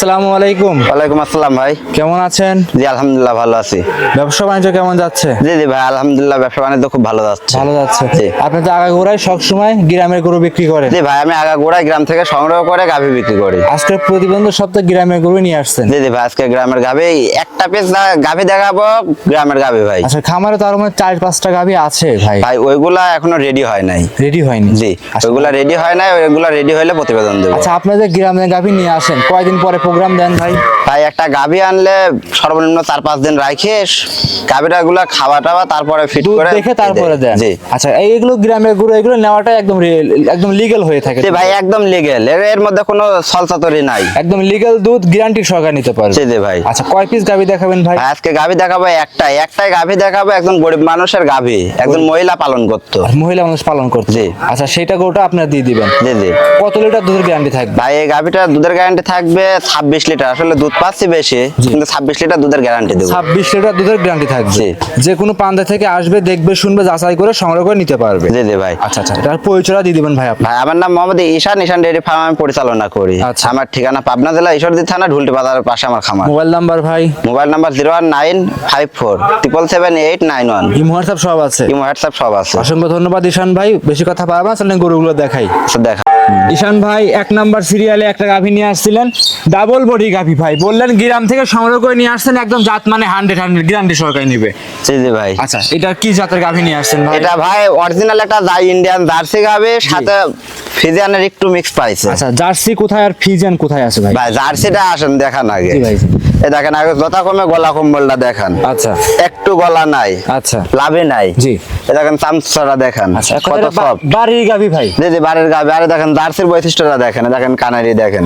আসসালামু আলাইকুম। ওয়ালাইকুম আসসালাম ভাই। কেমন আছেন? জি আলহামদুলিল্লাহ ভালো আছি। ব্যবসা বাণিজ্য কেমন যাচ্ছে? জি জি ভাই আলহামদুলিল্লাহ ব্যবসা বাণিজ্য খুব ভালো যাচ্ছে। ভালো যাচ্ছে। আপনি তো আগাগোড়ায় সবসময় গ্রামের গরু বিক্রি করেন জি ভাই আমি গ্রাম থেকে সংগ্রহ করে গাভী বিক্রি করি। আজকের প্রতিবন্ধ সপ্তাহে গ্রামের গরু নিয়ে আসছেন। জি জি ভাই আজকে গ্রামের গাভী একটা পিস গাভী দেখাবো গ্রামের গাভী ভাই। আচ্ছা খামারে তো আরও মানে চার পাঁচটা গাভি আছে ভাই। ভাই ওইগুলা এখনও রেডি হয় নাই। রেডি হয়নি? জি আচ্ছা। ওইগুলা রেডি হয় নাই ওইগুলা রেডি হলে প্রতিবেদন দেবো। আচ্ছা আপনাদের গ্রামের গাভি নিয়ে আসেন কয়দিন পরে প্রোগ্রাম দেন ভাই। ভাই একটা গাভী আনলে সর্বনিম্ন চার পাঁচ দিন রাখে গাভীটা গুলা খাওয়া টাওয়া তারপরে ফিট করে দেখে তারপরে দেন। জি। আচ্ছা এইগুলো গ্রামের গরু এগুলো নেওয়াটা একদম একদম লিগেল হয়ে থাকে জি ভাই একদম লিগেল এর মধ্যে কোনো সলসাতরি নাই। একদম লিগেল দুধ গ্যারান্টি সহকারে নিতে পারবে। জি জি ভাই। আচ্ছা কয় পিস গাভি দেখাবেন ভাই? আজকে গাভী দেখাবো একটাই। একটাই গাভী দেখাবো একজন গরিব মানুষের গাভী। একজন মহিলা পালন করতো। মহিলা মানুষ পালন করছে জি। আচ্ছা সেটা গরুটা আপনারা দিয়ে দিবেন। জি জি। কত লিটার দুধের গ্যারান্টি থাকবে? ভাই এই গাভীটার দুধের গ্যারান্টি থাকবে ছাব্বিশ লিটার। আসলে দুধ পাচ্ছি বেশি কিন্তু ছাব্বিশ লিটার দুধের গ্যারান্টি দেবো। ছাব্বিশ লিটার দুধের গ্যারান্টি থাকবে। যে কোনো পান্তা থেকে আসবে দেখবে শুনবে যাচাই করে সংগ্রহ করে নিতে পারবে। জি জি ভাই। আচ্ছা আচ্ছা এটার পরিচয়টা দিয়ে দিবেন ভাই আপনি। ভাই আমার নাম মোহাম্মদ ঈশান ঈশান ডেয়ারি ফার্ম আমি পরিচালনা করি। আচ্ছা। আমার ঠিকানা পাবনা জেলা ঈশ্বরদী থানা ঢুলটি বাজারের পাশে আমার খামার। মোবাইল নাম্বার ভাই? Mobile number zero one nine five four triple seven eight nine one imo WhatsApp সব আছে। ইমো হোয়াটসঅ্যাপ সব আছে। অসংখ্য ধন্যবাদ ঈশান ভাই। বেশি কথা পারব না চলেন গরুগুলো দেখাই। আচ্ছা, দেখা ঈশান ভাই এক নাম্বার সিরিয়ালে একটা গাভী নিয়ে আসছিলেন। ডাবল বডি গাভী ভাই। বললেন গ্রাম থেকে সংগ্রহ করে নিয়ে আসছেন একদম জাত মানে হান্ড্রেড হান্ড্রেড গ্যারান্টি সরকারি নিবে। জি জি ভাই। আচ্ছা এটা কি জাতের গাভী নিয়ে আসছেন ভাই? এটা ভাই অরিজিনাল একটা ইন্ডিয়ান জার্সি গাবে সাথে ফিজিয়ানের একটু মিক্স পাইছে। আচ্ছা জার্সি কোথায় আর ফিজিয়ান কোথায় আছে ভাই? ভাই জার্সিটা আসেন দেখান আগে। জি ভাই দেখেন আগে যথাক্রমে গলা কম্বলটা দেখান। আচ্ছা। একটু গলা নাই। আচ্ছা। লাভে নাই। জি। দেখেন চামচটা দেখেন আচ্ছা কত সব। বাড়ির গাভী ভাই? জি জি বাড়ির গাবে আরে দেখেন জার্সির বৈশিষ্ট্যটা দেখেন দেখেন কানারি দেখেন।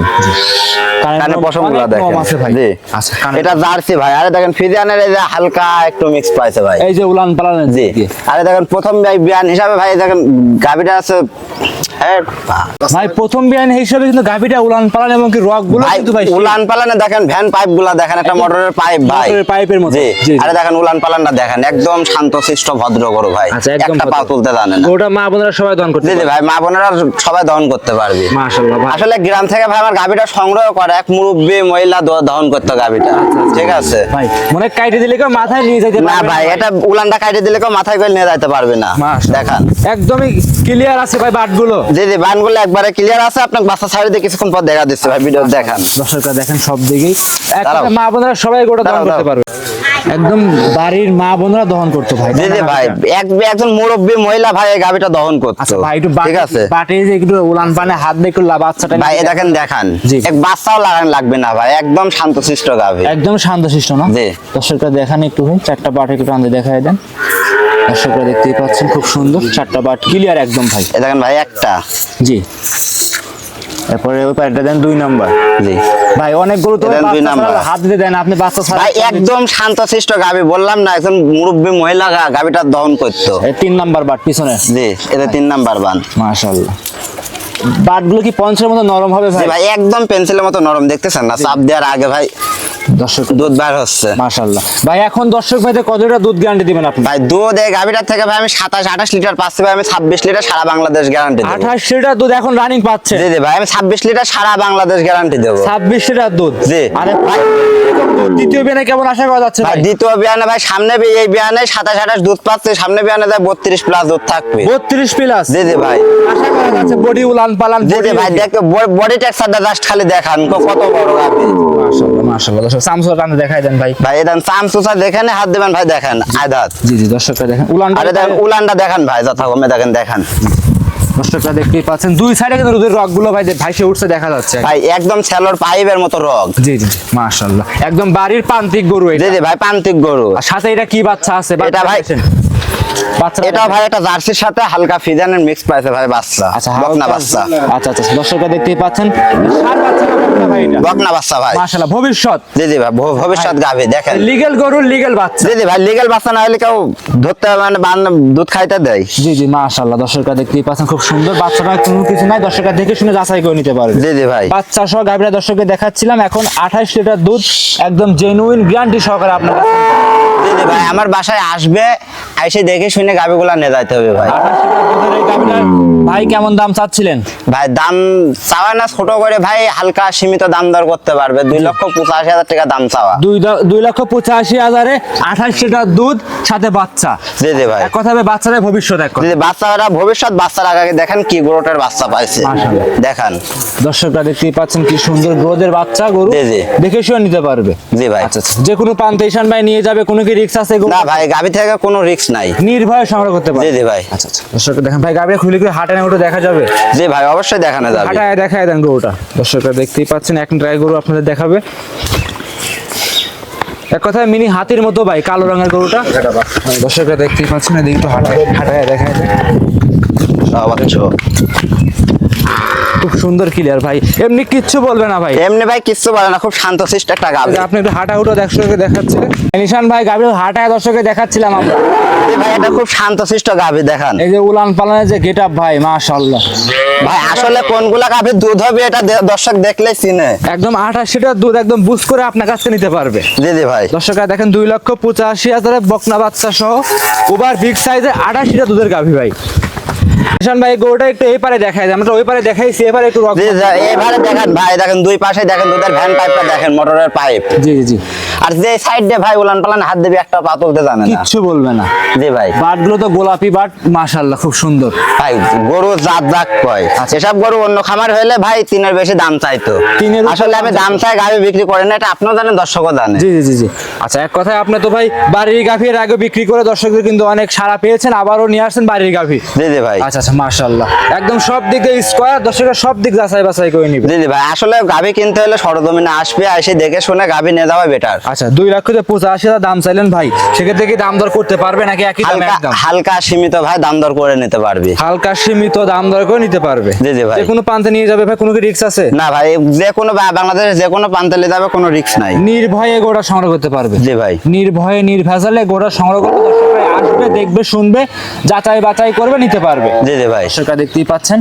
কানে পশমগুলা অনেক দেখেন। জি। আচ্ছা এটা জার্সি ভাই। আরে দেখেন ফিজিয়ানের এই যে হালকা একটু মিক্স পাইছে ভাই। এই যে উলান পালানের জি। আরে দেখেন প্রথম ভাই বিয়ান হিসাবে ভাই দেখেন গাবিটা আছে ভাই প্রথম বিয়ান হিসেবে কিন্তু গাভীটা উলান পালান এবং কি রকগুলো কিন্তু ভাই উলান পালানে দেখেন ভ্যান পাইপগুলা দেখেন একটা মোটরের পাইপ ভাই। মোটরের পাইপের মতো। জি। আরে দেখেন উলান পালানটা দেখেন একদম শান্তশিষ্ট ভদ্র করো ভাই। আচ্ছা, একদম পা তুলতে জানে না। মা বোনেরা সবাই দন করতে ভাই মা বোনেরা সবাই দহন করতে পারবে। মাশাআল্লাহ আসলে গ্রাম থেকে ভাই আমার গাবিটা সংগ্রহ করে এক মুরব্বী মহিলা দহন করতো গাবিটা ঠিক আছে? ভাই মনে কাইটে দিলে কেউ মাথায় নিয়ে যেতে না ভাই এটা উলানটা কাটে দিলে কেউ মাথায় করে নিয়ে যাইতে পারবে না। দেখান। একদমই ক্লিয়ার আছে ভাই বাটগুলো। বানগুলো একবারে ক্লিয়ার আছে আপনাকে বাচ্চা ছাড়ি দিয়ে কিছুক্ষণ পর দেখা দিচ্ছে ভাই ভিডিও দেখান। দর্শকরা দেখেন সব দিকেই। মা বোনেরা সবাই গোটা দহন করতে পারবে। একদম বাড়ির মা বোনরা দহন করতো ভাই জি জি ভাই। এক একজন মুরব্বী মহিলা ভাই এই গাবিটা দহন করতো। আচ্ছা ভাই একটু ঠিক আছে? বাটে যে একটু উলান পানে হাত দিয়ে একটু বাচ্চাটা ভাই দেখেন দেখান। জি। এক বাচ্চাও লাগান লাগবে না ভাই একদম শান্তশিষ্ট গাভি। একদম শান্তশিষ্ট না? জি। দর্শকরা দেখান একটু ভাই চারটা বাট একটু টান দিয়ে দেখাই দেন। দর্শকরা দেখতেই পাচ্ছেন খুব সুন্দর চারটা বাট ক্লিয়ার একদম ভাই। দেখেন ভাই একটা। জি। এরপরে ওই দেন দুই নম্বর। জি। ভাই অনেক গরু তো দুই নাম্বার। হাত দিয়ে দেন আপনি বাচ্চা ছাড়া ভাই একদম শান্তশিষ্ট গাবি বললাম না একজন মুরব্বী মহিলা গা- গাভিটা দহন করতো। এই তিন নাম্বার বাট পিছনে। জি এটা তিন নাম্বার বান। মাশাআল্লাহ। বাটগুলো কি পঞ্চের মতো নরম হবে ভাই? ভাই একদম পেন্সিলের মতো নরম দেখতেছেন না? চাপ দেওয়ার আগে ভাই দর্শক দুধ বার হচ্ছে। মাশাআল্লাহ। ভাই এখন দর্শক ভাইদের কত লিটার দুধ গ্যারান্টি দিবেন আপনি? ভাই দুধ এই গাভিটার থেকে ভাই আমি সাতাশ আঠাশ লিটার পাচ্ছি ভাই আমি ছাব্বিশ লিটার সারা বাংলাদেশ গ্যারান্টি দেবো। আঠাশ লিটার দুধ এখন রানিং পাচ্ছে? জি জি ভাই আমি ছাব্বিশ লিটার সারা বাংলাদেশ গ্যারান্টি দেবো। ছাব্বিশ লিটার দুধ? জি। আরে ভাই দ্বিতীয় বিয়ানে কেমন আশা করা যাচ্ছে ভাই দ্বিতীয় বিয়ানে ভাই সামনে বি- এই বিয়ানে সাতাশ আঠাশ দুধ পাচ্ছে সামনে বিয়ানে যায় বত্রিশ প্লাস দুধ থাকবে। বত্রিশ প্লাস জি জি ভাই। আশা করা যাচ্ছে বডি উলান পালান জি জি ভাই দেখ বডি টেক্সারটা জাস্ট খালি দেখান কত বড় গাভি। মাশাআল্লাহ। দর্শক দেখাই দেন ভাই। ভাই এদান দেখেন হাত দেবেন ভাই দেখেন আদাত জি জি দর্শকরা দেখেন আরে দেখেন। উলানটা দেখান ভাই যথাক্রমে দেখেন দেখান। দর্শকরা দেখতেই পাচ্ছেন দুই সাইডে কিন্তু ভাই ভাইসে উঠছে দেখা যাচ্ছে। ভাই একদম সেলোর পাইপের মতো রগ। জি জি মাশাআল্লাহ। একদম বাড়ির প্রান্তিক গরু এটা। জি ভাই প্রান্তিক গরু। আর সাথে এটা কি বাচ্চা আছে? এটা ভাই- এটা ভাই একটা জার্সির সাথে হালকা ফিজানের মিক্স পাইছে ভাই বাচ্চা। আচ্ছা বকনা বাচ্চা। আচ্ছা আচ্ছা দর্শকরা দেখতেই পাচ্ছেন। সার বাচ্চা না বকনা ভাই এটা। বকনা বাচ্চা ভাই। মাশাআল্লাহ ভবিষ্যৎ। জি জি ভাই ভবিষ্যৎ গাভি দেখেন। লিগেল গরু লিগেল বাচ্চা। জি জি ভাই লিগেল বাচ্চা না হলে কেউ ধরতে মানে বান- দুধ খাইতে দেয়। জি জি মাশাআল্লাহ দর্শকরা দেখতেই পাচ্ছেন খুব সুন্দর বাচ্চাটা কোনো কিছু নাই দর্শকরা দেখে শুনে যাচাই করে নিতে পারবে। জি জি ভাই। বাচ্চা সহ গাভীরা দর্শককে দেখাচ্ছিলাম এখন আঠাশ লিটার দুধ একদম জেনুইন গ্যারান্টি সহকারে আপনার ভাই আমার বাসায় আসবে এসে দেখে শুনে গাবিগুলা নিয়ে যাইতে হবে ভাই। ভাই কেমন দাম চাচ্ছিলেন? ভাই দাম চাওয়া না ছোট করে ভাই হালকা সীমিত দাম দর করতে পারবে। দুই লক্ষ পঁচাশি হাজার টাকা দাম চাওয়া। দুই লক্ষ পঁচাশি হাজারে আঠাশ লিটার দুধ সাথে বাচ্চা। দিদি ভাই। কথা হবে বাচ্চাদের ভবিষ্যৎ এক বাচ্চারা ভবিষ্যৎ বাচ্চার আগে দেখেন কি গ্রোটের বাচ্চা পাইছে। দেখান। দর্শকরা দেখতেই পাচ্ছেন কি সুন্দর গ্রোথের বাচ্চা গরু। জি, জি। দেখে শুয়ে নিতে পারবে। জি ভাই। আচ্ছা আচ্ছা। যে কোনো প্রান্তে ঈশান ভাই নিয়ে যাবে কোনো কি রিক্স আছে? না ভাই গাভি থেকে কোনো রিস্ক নাই। নির্ভয়ে সংগ্রহ করতে পারবে। জি জি ভাই। আচ্ছা আচ্ছা। দর্শক দেখেন ভাই গাড়িটা খুলে করে হাটে না ওটা দেখা যাবে। জি ভাই অবশ্যই দেখানো যাবে। হাটায় দেখায় দেন গরুটা। দর্শকরা দেখতেই পাচ্ছেন এক ড্রাই গরু আপনাদের দেখাবে। এক কথায় মিনি হাতির মতো ভাই কালো রঙের গরুটা। দর্শকরা দেখতেই পাচ্ছেন এদিকে তো হাটায় হাটায় দেখায় দেন। খুব সুন্দর ক্লিয়ার ভাই। এমনি কিচ্ছু বলবে না ভাই। এমনি ভাই কিচ্ছু বলে না খুব শান্তশিষ্ট একটা গাভি এই যে আপনি একটু হাঁটা উঠো দর্শককে দেখাচ্ছিলেন নিশান ভাই গাভীর হাঁটায় দর্শকে দেখাচ্ছিলাম আমরা। ভাই এটা খুব শান্তশিষ্ট গাভি দেখান। এই যে উলান পালানের যে গেট আপ ভাই মাশাল্লাহ ভাই আসলে কোনগুলা গাভির দুধ হবে এটা দর্শক দেখলে চিনে। একদম আঠাশ লিটার দুধ একদম বুঝ করে আপনার কাছে নিতে পারবে। জি জি ভাই। দর্শকরা দেখেন দুই লক্ষ পঁচাশি হাজারের বকনা বাচ্চা সহ ওভার বিগ সাইজে আঠাশ লিটার দুধের গাভী ভাই। নিশান ভাই গরুটা একটু এই পারে দেখাই আমরা ওই পারে দেখাইছি এবারে একটু জি এবারে দেখেন ভাই। দেখেন দুই পাশে দেখেন দুধের ভ্যান পাইপটা দেখেন মোটরের পাইপ জি জি আর যে সাইড দিয়ে ভাই উলান পালান হাত দিবি একটা পা তুলতে জানে না। কিচ্ছু বলবে না। জি ভাই। বাটগুলো তো গোলাপি বাট মাশাল্লাহ খুব সুন্দর। ভাই গরু জাত জাত কয়। আচ্ছা। এসব গরু অন্য খামার হলে ভাই তিনের বেশি দাম চাইতো। আসলে আমি দাম চাই গাভি বিক্রি করি না এটা আপনিও জানেন দর্শকও জানে। জি জি জি জি। আচ্ছা এক কথায় আপনি তো ভাই বাড়ির গাভী এর আগে বিক্রি করে দর্শকদের কিন্তু অনেক সাড়া পেয়েছেন আবারও নিয়ে আসছেন বাড়ির গাভী। জি জি ভাই। আচ্ছা আচ্ছা মাশাল্লাহ একদম সব দিকে স্কোয়ার দর্শকরা সব দিক যাচাই বাছাই করে নিবে। জি ভাই আসলে গাভি কিনতে হলে সরজমিনে আসবে এসে দেখে শুনে গাভি নিয়ে যাওয়া বেটার আচ্ছা দুই লক্ষ যে পঁচাশি হাজার দাম চাইলেন ভাই সেক্ষেত্রে কি দাম দর করতে পারবে নাকি একই দাম একদম? হালকা সীমিত ভাই দাম দর করে নিতে পারবি। হালকা সীমিত দাম দর করে নিতে পারবে? জি, জি ভাই। যে কোনো প্রান্তে নিয়ে যাবে ভাই কোনো কি রিক্স আছে? না ভাই যে কোনো বাংলাদেশের যে কোনো প্রান্তে যাবে কোনো রিস্ক নাই। নির্ভয়ে গোড়া সংগ্রহ করতে পারবে। জি ভাই। নির্ভয়ে নির্ভেজালে গোড়া সংগ্রহ দর্শকরা আসবে দেখবে শুনবে যাচাই বাছাই করবে নিতে পারবে। জি জি ভাই। দর্শকরা দেখতেই পাচ্ছেন।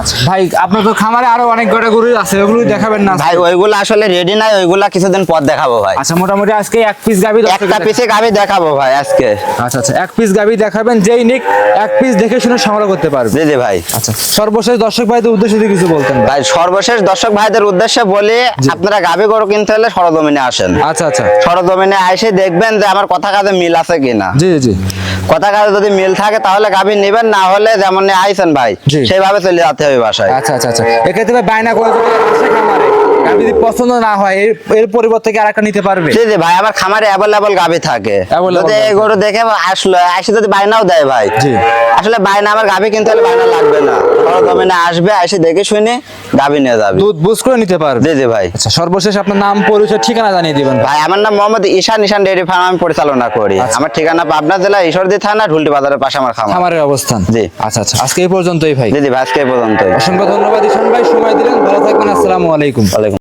আচ্ছা ভাই আপনার তো খামারে আরও অনেক গোটা গরু আছে ওগুলো দেখাবেন না ভাই ওইগুলো আসলে রেডি নাই ওইগুলা কিছুদিন পর দেখাবো ভাই। আচ্ছা মোটামুটি আজকে এক পিস গাবি একটা পিছে গাভি দেখাবো ভাই আজকে। আচ্ছা আচ্ছা এক পিস গাবি দেখাবেন যেই নিক এক পিস দেখে শুনে সংগ্রহ করতে পারবে। জি জি ভাই। আচ্ছা সর্বশেষ দর্শক ভাইদের উদ্দেশ্যে যদি কিছু বলতেন। ভাই। সর্বশেষ দর্শক ভাইদের উদ্দেশ্যে বলি আপনারা গাভি গরু কিনতে হলে সরজমিনে আসেন। আচ্ছা আচ্ছা। সরজমিনে এসে দেখবেন যে আমার কথা কাজে মিল আছে কিনা। জি জি। কথা কাজে যদি মিল থাকে তাহলে গাভী নেবেন না হলে যেমন আইছেন ভাই। সেইভাবে চলে যেতে হবে বাসায়। আচ্ছা আচ্ছা আচ্ছা। এক্ষেত্রে বায়না করে গাবি যদি পছন্দ না হয় এর এর পরিবর্তে কি আরেকটা নিতে পারবে? জি জি ভাই আমার খামারে অ্যাভেলেবল গাভি থাকে। যদি এই গরু দেখে আসলো এসে যদি বায়নাও দেয় ভাই। জি। আসলে বায়না আমার গাভি কিনতে হলে বায়না লাগবে না। আসবে এসে দেখে শুনে গাভি নিয়ে যাবে। দুধ বুঝ করে নিতে পারবে? জি জি ভাই। আচ্ছা সর্বশেষ আপনার নাম পরিচয় ঠিকানা জানিয়ে দিবেন। ভাই আমার নাম মোহাম্মদ ঈশান ঈশান ডেয়ারি ফার্ম আমি পরিচালনা করি। আচ্ছা। আমার ঠিকানা পাবনা জেলা ঈশ্বরদী থানা ঢুলটি বাজারের পাশে আমার খামার। খামারের অবস্থান? জি। আচ্ছা আচ্ছা আজকে এই পর্যন্তই ভাই। জি জি ভাই আজকে এই পর্যন্ত অসংখ্য ধন্যবাদ ঈশান ভাই। সময় দিলেন। ভালো থাকবেন। আসসালামু আলাইকুম। ওয়ালাইকুম